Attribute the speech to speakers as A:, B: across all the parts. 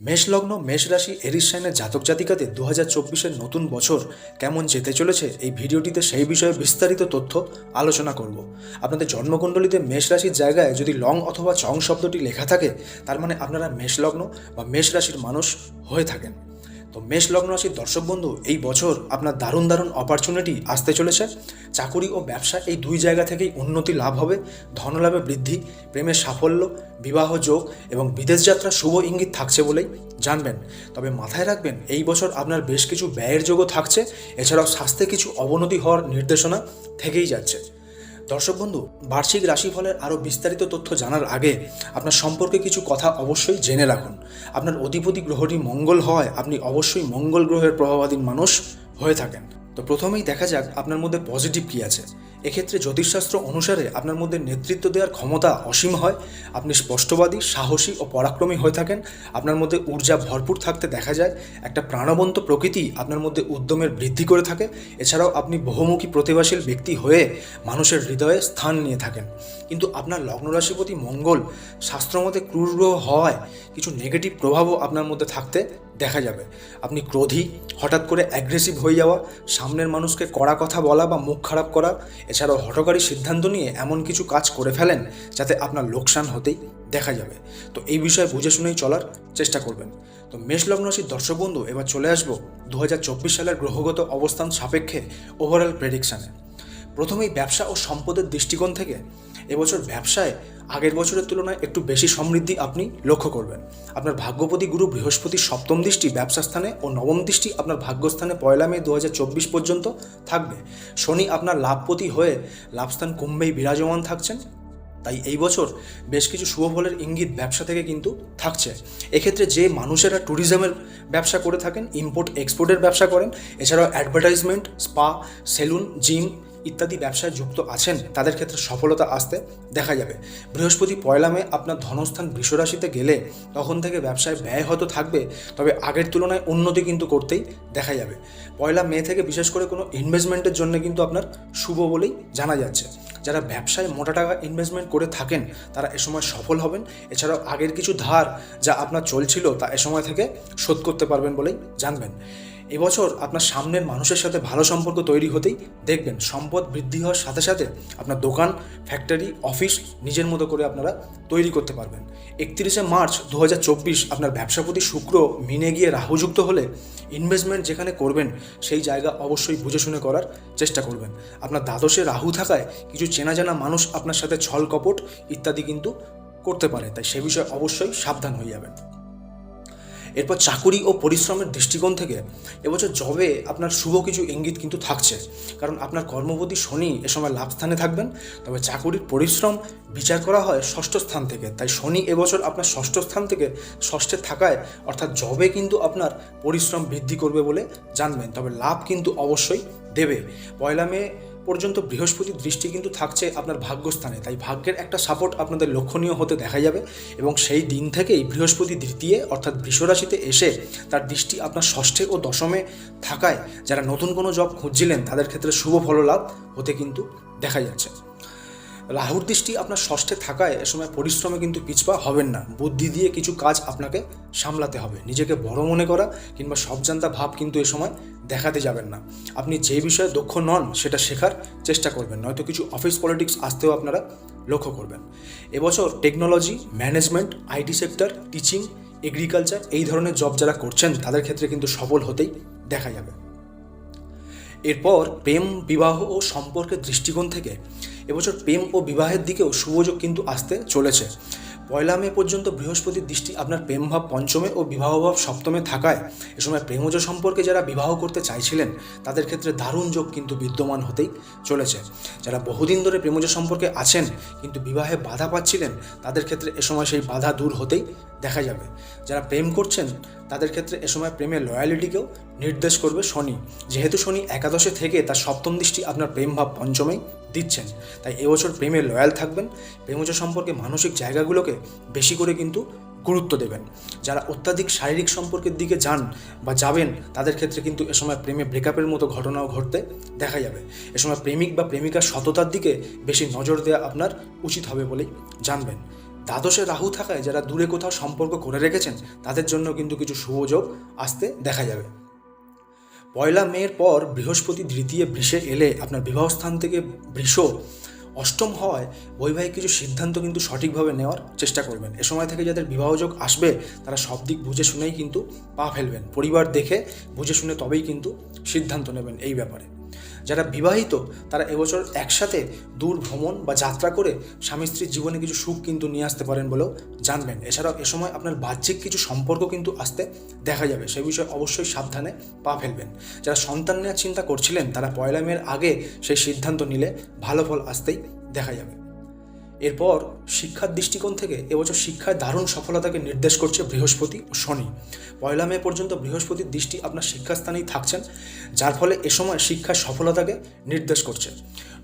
A: মেষ লগ্ন মেষ রাশি এরিস সাইনের জাতক জাতিকাতে দু হাজার নতুন বছর কেমন যেতে চলেছে এই ভিডিওটিতে সেই বিষয়ে বিস্তারিত তথ্য আলোচনা করব। আপনাদের জন্মকুণ্ডলিতে মেষ রাশির জায়গায় যদি লং অথবা চং শব্দটি লেখা থাকে, তার মানে আপনারা মেষলগ্ন বা মেষ রাশির মানুষ হয়ে থাকেন। তো মেষ লগ্ন রাশির দর্শক বন্ধু, এই বছর আপনার দারুণ দারুণ অপরচুনিটি আসতে চলেছে। চাকুরি ও ব্যবসা এই দুই জায়গা থেকেই উন্নতি লাভ হবে। ধনলাভে বৃদ্ধি, প্রেমের সাফল্য, বিবাহ যোগ এবং বিদেশ যাত্রা শুভ ইঙ্গিত থাকছে বলেই জানবেন। তবে মাথায় রাখবেন, এই বছর আপনার বেশ কিছু ব্যয়ের যোগও থাকছে। এছাড়াও স্বাস্থ্যে কিছু অবনতি হওয়ার নির্দেশনা থেকেই যাচ্ছে। দর্শক বন্ধু, বার্ষিক রাশিফলের আরও বিস্তারিত তথ্য জানার আগে আপনার সম্পর্কে কিছু কথা অবশ্যই জেনে রাখুন। আপনার অধিপতি গ্রহটি মঙ্গল হয়, আপনি অবশ্যই মঙ্গল গ্রহের প্রভাবাধীন মানুষ হয়ে থাকেন। তো প্রথমেই দেখা যাক আপনার মধ্যে পজিটিভ কী আছে। এক্ষেত্রে জ্যোতিষশাস্ত্র অনুসারে আপনার মধ্যে নেতৃত্ব দেওয়ার ক্ষমতা অসীম হয়, আপনি স্পষ্টবাদী, সাহসী ও পরাক্রমী হয়ে থাকেন, আপনার মধ্যে ঊর্জা ভরপুর থাকতে দেখা যায়, একটা প্রাণবন্ত প্রকৃতি আপনার মধ্যে উদ্যমের বৃদ্ধি করে থাকে, এছাড়াও আপনি বহুমুখী প্রতিভাশীল ব্যক্তি হয়ে মানুষের হৃদয়ে স্থান নিয়ে থাকেন। কিন্তু আপনার লগ্নরাশিপতি মঙ্গল শাস্ত্রমতে ক্রূর হওয়ায় কিছু নেগেটিভ প্রভাবও আপনার মধ্যে থাকতে দেখা যাবে। আপনি ক্রোধী, হঠাৎ করে অ্যাগ্রেসিভ হয়ে যাওয়া, সামনের মানুষকে কড়া কথা বলা বা মুখ খারাপ করা, এছাড়াও হঠকারী সিদ্ধান্ত নিয়ে এমন কিছু কাজ করে ফেলেন যাতে আপনার লোকসান হতেই দেখা যাবে। তো এই বিষয়ে বুঝে শুনেই চলার চেষ্টা করবেন। তো মেষ লগ্ন রাশির দর্শক বন্ধু, এবার চলে আসব দু হাজার চব্বিশ সালের গ্রহগত অবস্থান সাপেক্ষে ওভারঅল প্রেডিকশানে প্রথমেই ব্যবসা ও সম্পদের দৃষ্টিকোণ থেকে এবছর ব্যবসায় আগের বছরের তুলনায় একটু বেশি সমৃদ্ধি আপনি লক্ষ্য করবেন। আপনার ভাগ্যপতি গুরু বৃহস্পতি সপ্তম দৃষ্টি ব্যবসা স্থানে ও নবম দৃষ্টি আপনার ভাগ্যস্থানে পয়লা মে দু হাজার চব্বিশ পর্যন্ত থাকবে। শনি আপনার লাভপতি হয়ে লাভস্থান কুম্ভেই বিরাজমান থাকছেন। তাই এই বছর বেশ কিছু শুভ ফলের ইঙ্গিত ব্যবসা থেকে কিন্তু থাকছে। এক্ষেত্রে যে মানুষেরা ট্যুরিজমের ব্যবসা করে থাকেন ইম্পোর্ট এক্সপোর্টের ব্যবসা করেন, এছাড়াও অ্যাডভার্টাইজমেন্ট, স্পা, সেলুন, জিম ইত্যাদি ব্যবসায় যুক্ত আছেন, তাদের ক্ষেত্রে সফলতা আসতে দেখা যাবে। বৃহস্পতি পয়লা মে আপনার ধনস্থান বৃষরাশিতে গেলে তখন থেকে ব্যবসায় ব্যয় হয়তো থাকবে, তবে আগের তুলনায় উন্নতি কিন্তু করতেই দেখা যাবে। পয়লা মে থেকে বিশেষ করে কোনো ইনভেস্টমেন্টের জন্য কিন্তু আপনার শুভ বলেই জানা যাচ্ছে। যারা ব্যবসায় মোটা টাকা ইনভেস্টমেন্ট করে থাকেন, তারা এ সময় সফল হবেন। এছাড়াও আগের কিছু ধার যা আপনার চলছিল তা এ সময় থেকে শোধ করতে পারবেন বলেই জানবেন। এবছর আপনার সামনের মানুষের সাথে ভালো সম্পর্ক তৈরি হতেই দেখবেন সম্পদ বৃদ্ধি হওয়ার সাথে সাথে আপনার দোকান ফ্যাক্টরি অফিস নিজের মতো করে আপনারা তৈরি করতে পারবেন। একত্রিশে মার্চ দু হাজার চব্বিশ আপনার ব্যবসাপতি শুক্র মিনে গিয়ে রাহুযুক্ত হলে ইনভেস্টমেন্ট যেখানে করবেন সেই জায়গা অবশ্যই বুঝে শুনে করার চেষ্টা করবেন। আপনার দ্বাদশে রাহু থাকায় কিছু চেনা জানা মানুষ আপনার সাথে ছল কপট ইত্যাদি কিন্তু করতে পারে, তাই সে বিষয়ে অবশ্যই সাবধান হয়ে যাবেন। এরপর চাকুরি ও পরিশ্রমের দৃষ্টিকোণ থেকে এবছর জবে আপনার শুভ কিছু ইঙ্গিত কিন্তু থাকছে। কারণ আপনার কর্মপতি শনি এ সময় লাভ স্থানে থাকবেন, তবে চাকুরির পরিশ্রম বিচার করা হয় ষষ্ঠ স্থান থেকে। তাই শনি এবছর আপনার ষষ্ঠ স্থান থেকে ষষ্ঠে থাকায় অর্থাৎ জবে কিন্তু আপনার পরিশ্রম বৃদ্ধি করবে বলে জানবেন, তবে লাভ কিন্তু অবশ্যই দেবে। পয়লা মে পর্যন্ত বৃহস্পতির দৃষ্টি কিন্তু থাকছে আপনার ভাগ্যস্থানে। তাই ভাগ্যের একটা সাপোর্ট আপনাদের লক্ষণীয় হতে দেখা যাবে এবং সেই দিন থেকেই বৃহস্পতি দ্বিতীয় অর্থাৎ বৃষরাশিতে এসে তার দৃষ্টি আপনার ষষ্ঠে ও দশমে থাকায় যারা নতুন কোনো জব খুঁজছিলেন তাদের ক্ষেত্রে শুভ ফল লাভ হতে কিন্তু দেখা যাচ্ছে। রাহুর দৃষ্টি আপনার ষষ্ঠে থাকায় এ সময় পরিশ্রমে কিন্তু পিছপা হবেন না। বুদ্ধি দিয়ে কিছু কাজ আপনাকে সামলাতে হবে। নিজেকে বড় মনে করা কিংবা সবজান্তা ভাব কিন্তু এ সময় দেখাতে যাবেন না। আপনি যে বিষয়ে দক্ষ নন সেটা শেখার চেষ্টা করবেন, নয়তো কিছু অফিস পলিটিক্স আসতেও আপনারা লক্ষ্য করবেন। এবছর technology management IT sector teaching agriculture এই ধরনের জব যারা করছেন তাদের ক্ষেত্রে কিন্তু সফল হতেই দেখা যাবে। এরপর প্রেম, বিবাহ ও সম্পর্কের দৃষ্টিকোণ থেকে এবছর প্রেম ও বিবাহের দিকেও সুযোগ কিন্তু আসতে চলেছে। পয়লা মে পর্যন্ত বৃহস্পতির দৃষ্টি আপনার প্রেমভাব পঞ্চমে ও বিবাহভাব সপ্তমে থাকায় এ সময় প্রেমজ সম্পর্কে যারা বিবাহ করতে চাইছিলেন, তাদের ক্ষেত্রে দারুণ যোগ কিন্তু বিদ্যমান হতেই চলেছে। যারা বহুদিন ধরে প্রেমজ সম্পর্কে আছেন, কিন্তু বিবাহে বাধা পাচ্ছিলেন, তাদের ক্ষেত্রে এ সময় সেই বাধা দূর হতেই দেখা যাবে। যারা প্রেম করছেন, তাদের ক্ষেত্রে এ সময় প্রেমের লয়ালিটিকেও নির্দেশ করবে শনি। যেহেতু শনি একাদশে থেকে তার সপ্তম দৃষ্টি আপনার প্রেম ভাব পঞ্চমেই দিচ্ছেন। তাই এবছর প্রেমে লয়াল থাকবেন। প্রেমজ সম্পর্কে মানসিক জায়গাগুলোকে বেশি করে কিন্তু গুরুত্ব দেবেন। যারা অত্যাধিক শারীরিক সম্পর্কের দিকে যান বা যাবেন, তাদের ক্ষেত্রে কিন্তু এ সময় প্রেমে ব্রেকআপের মতো ঘটনাও ঘটতে দেখা যাবে। এ সময় প্রেমিক বা প্রেমিকার সততার দিকে বেশি নজর দেওয়া আপনার উচিত হবে বলেই জানবেন। দ্বাদশে রাহু থাকায় যারা দূরে কোথাও সম্পর্ক করে রেখেছেন, তাদের জন্য কিন্তু কিছু শুভযোগ আসতে দেখা যাবে। পয়লা মের পর বৃহস্পতি দ্বিতীয় বৃষে এলে আপনার বিবাহ স্থান থেকে বৃষ অষ্টম হওয়ায় বৈবাহিক কিছু সিদ্ধান্ত কিন্তু সঠিকভাবে নেওয়ার চেষ্টা করবেন। এ সময় থেকে যাদের বিবাহযোগ আসবে, তারা সব দিক বুঝে শুনেই কিন্তু পা ফেলবেন। পরিবার দেখে বুঝে শুনে তবেই কিন্তু সিদ্ধান্ত নেবেন এই ব্যাপারে। যারা বিবাহিত, তারা এবছর একসাথে দূর ভ্রমণ বা যাত্রা করে স্বামী স্ত্রীর জীবনে কিছু সুখ কিন্তু নিয়ে আসতে পারেন বলেও জানবেন। এছাড়াও এ সময় আপনার বাহ্যিক কিছু সম্পর্ক কিন্তু আসতে দেখা যাবে। সেই বিষয়ে অবশ্যই সাবধানে পা ফেলবেন। যারা সন্তান নেওয়ার চিন্তা করছিলেন, তারা পয়লা মেয়ের আগে সেই সিদ্ধান্ত নিলে ভালো ফল আসতেই দেখা যাবে। এরপর শিক্ষার দৃষ্টিকোণ থেকে এবছর শিক্ষায় দারুণ সফলতাকে নির্দেশ করছে বৃহস্পতি ও শনি। পয়লা মে পর্যন্ত বৃহস্পতির দৃষ্টি আপনার শিক্ষাস্থানেই থাকছেন, যার ফলে এ সময় শিক্ষায় সফলতাকে নির্দেশ করছে।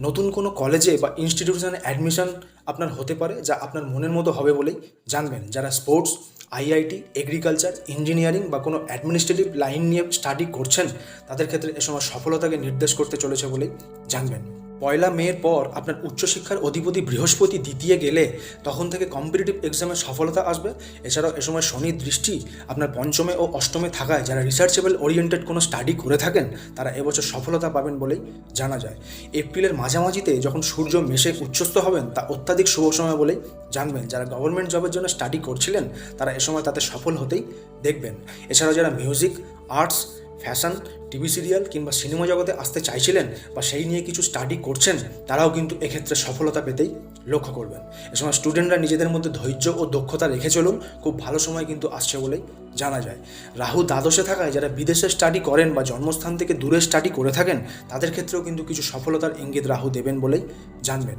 A: নতুন কোনো কলেজে বা ইনস্টিটিউশনে অ্যাডমিশন আপনার হতে পারে, যা আপনার মনের মতো হবে বলেই জানবেন। যারা স্পোর্টস, আইআইটি, এগ্রিকালচার, ইঞ্জিনিয়ারিং বা কোনো অ্যাডমিনিস্ট্রেটিভ লাইন নিয়ে স্টাডি করছেন, তাদের ক্ষেত্রে এ সময় সফলতাকে নির্দেশ করতে চলেছে বলেই জানবেন। পয়লা মের পর আপনার উচ্চশিক্ষার অধিপতি বৃহস্পতি দ্বিতীয় গেলে তখন থেকে কম্পিটিটিভ এক্সামের সফলতা আসবে। এছাড়াও এ সময় শনির দৃষ্টি আপনার পঞ্চমে ও অষ্টমে থাকায় যারা রিসার্চেবল ওরিয়েন্টেড কোনো স্টাডি করে থাকেন, তারা এবছর সফলতা পাবেন বলেই জানা যায়। এপ্রিলের মাঝামাঝিতে যখন সূর্য মেশে উচ্চস্থ হবেন, তা অত্যাধিক শুভ সময় বলেই জানবেন। যারা গভর্নমেন্ট জবের জন্য স্টাডি করছিলেন, তারা এ সময় তাতে সফল হতেই দেখবেন। এছাড়াও যারা music arts fashion, TV serial কিংবা সিনেমা জগতে আসতে চাইছিলেন বা সেই নিয়ে কিছু স্টাডি করছেন, তারাও কিন্তু এক্ষেত্রে সফলতা পেতেই লক্ষ্য করবেন। এ সময় স্টুডেন্টরা নিজেদের মধ্যে ধৈর্য ও দক্ষতা রেখে চলুন, খুব ভালো সময় কিন্তু আসছে বলেই জানা যায়। রাহু দ্বাদশে থাকায় যারা বিদেশে স্টাডি করেন বা জন্মস্থান থেকে দূরে স্টাডি করে থাকেন, তাদের ক্ষেত্রেও কিন্তু কিছু সফলতার ইঙ্গিত রাহু দেবেন বলেই জানবেন।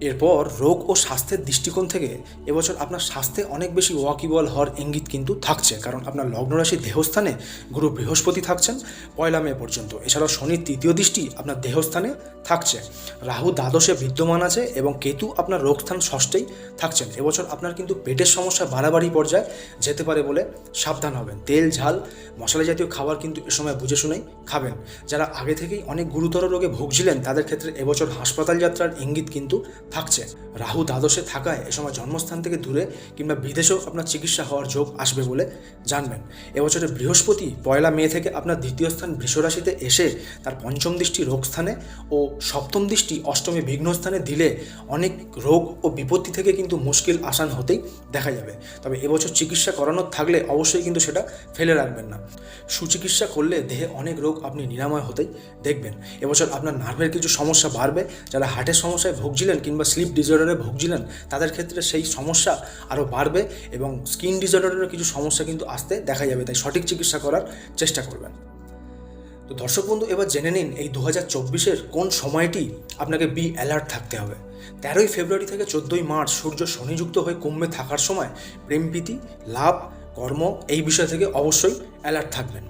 A: এরপর রোগ ও স্বাস্থ্যের দৃষ্টিকোণ থেকে এবছর আপনার স্বাস্থ্যে অনেক বেশি ওয়াকিবল হওয়ার ইঙ্গিত কিন্তু থাকছে, কারণ আপনার লগ্নরাশির দেহস্থানে গুরু বৃহস্পতি থাকছেন পয়লা মে পর্যন্ত। এছাড়াও শনির তৃতীয় দৃষ্টি আপনার দেহস্থানে থাকছে। রাহু দ্বাদশে বিদ্যমান আছে এবং কেতু আপনার রোগস্থান ষষ্ঠেই থাকছেন। এবছর আপনার কিন্তু পেটের সমস্যা বাড়াবাড়ি পর্যায়ে যেতে পারে বলে সাবধান হবেন। তেল, ঝাল, মশলা জাতীয় খাবার কিন্তু এ সময় বুঝে শুনেই খাবেন। যারা আগে থেকেই অনেক গুরুতর রোগে ভুগছিলেন, তাদের ক্ষেত্রে এবছর হাসপাতাল যাত্রার ইঙ্গিত কিন্তু থাকছে। রাহু দ্বাদশে থাকায় এ সময় জন্মস্থান থেকে দূরে কিংবা বিদেশেও আপনার চিকিৎসা হওয়ার যোগ আসবে বলে জানবেন। এবছরে বৃহস্পতি, পয়লা মে থেকে আপনার দ্বিতীয় স্থান বৃষরাশিতে এসে তার পঞ্চম দৃষ্টি রোগস্থানে ও সপ্তম দৃষ্টি অষ্টমী বিঘ্নস্থানে দিলে অনেক রোগ ও বিপত্তি থেকে কিন্তু মুশকিল আসান হতেই দেখা যাবে। তবে এবছর চিকিৎসা করানোর থাকলে অবশ্যই কিন্তু সেটা ফেলে রাখবেন না। সুচিকিৎসা করলে দেহে অনেক রোগ আপনি নিরাময় হতেই দেখবেন। এবছর আপনার নার্ভের কিছু সমস্যা বাড়বে, যারা হার্টের সমস্যায় ভুগছিলেন কিংবা স্লিপ ডিসঅর্ডারে ভুগছিলেন, তাদের ক্ষেত্রে সেই সমস্যা আরও বাড়বে এবং স্কিন ডিসঅর্ডারের কিছু সমস্যা কিন্তু আসতে দেখা যাবে, তাই সঠিক চিকিৎসা করার চেষ্টা করবেন। তো দর্শক বন্ধু, এবার জেনে নিন এই দু হাজার চব্বিশের কোন সময়টি আপনাকে বি অ্যালার্ট থাকতে হবে। তেরোই ফেব্রুয়ারি থেকে চোদ্দোই মার্চ সূর্য শনিযুক্ত হয়ে কুম্ভে থাকার সময় প্রেমপ্রীতি লাভ, কর্ম এই বিষয় থেকে অবশ্যই অ্যালার্ট থাকবেন।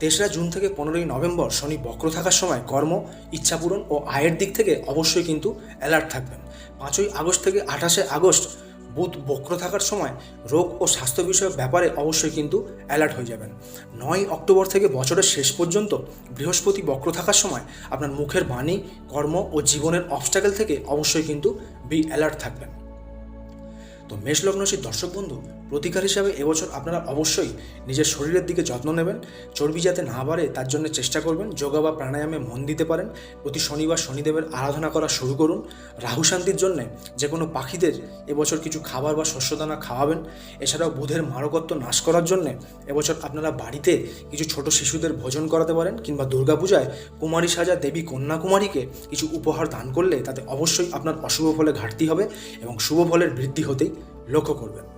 A: তেসরা জুন থেকে পনেরোই নভেম্বর শনি বক্র থাকার সময় কর্ম, ইচ্ছাপূরণ ও আয়ের দিক থেকে অবশ্যই কিন্তু অ্যালার্ট থাকবেন। পাঁচই আগস্ট থেকে আঠাশে আগস্ট বুধ বক্র থাকার সময় রোগ ও স্বাস্থ্য বিষয়ক ব্যাপারে অবশ্যই কিন্তু অ্যালার্ট হয়ে যাবেন। নয় অক্টোবর থেকে বছরের শেষ পর্যন্ত বৃহস্পতি বক্র থাকার সময় আপনার মুখের বাণী, কর্ম ও জীবনের অবস্টাকেল থেকে অবশ্যই কিন্তু বি অ্যালার্ট থাকবেন। তো মেষ লগ্নশীর দর্শক বন্ধু প্রতিকার হিসাবে এবছর আপনারা অবশ্যই নিজের শরীরের দিকে যত্ন নেবেন। চর্বি যাতে না বাড়ে, তার জন্য চেষ্টা করবেন। যোগা বা প্রাণায়ামে মন দিতে পারেন। প্রতি শনিবার শনিদেবের আরাধনা করা শুরু করুন। রাহু শান্তির জন্যে যে কোনো পাখিদের এবছর কিছু খাবার বা শস্যদানা খাওয়াবেন। এছাড়াও বুধের মারকত্ব নাশ করার জন্যে এবছর আপনারা বাড়িতে কিছু ছোট শিশুদের ভোজন করাতে পারেন কিংবা দুর্গাপূজায় কুমারী সাজা দেবী কন্যাকুমারীকে কিছু উপহার দান করলে তাতে অবশ্যই আপনার অশুভ ফলে ঘাটতি হবে এবং শুভ ফলের বৃদ্ধি হতেই লক্ষ্য করবেন।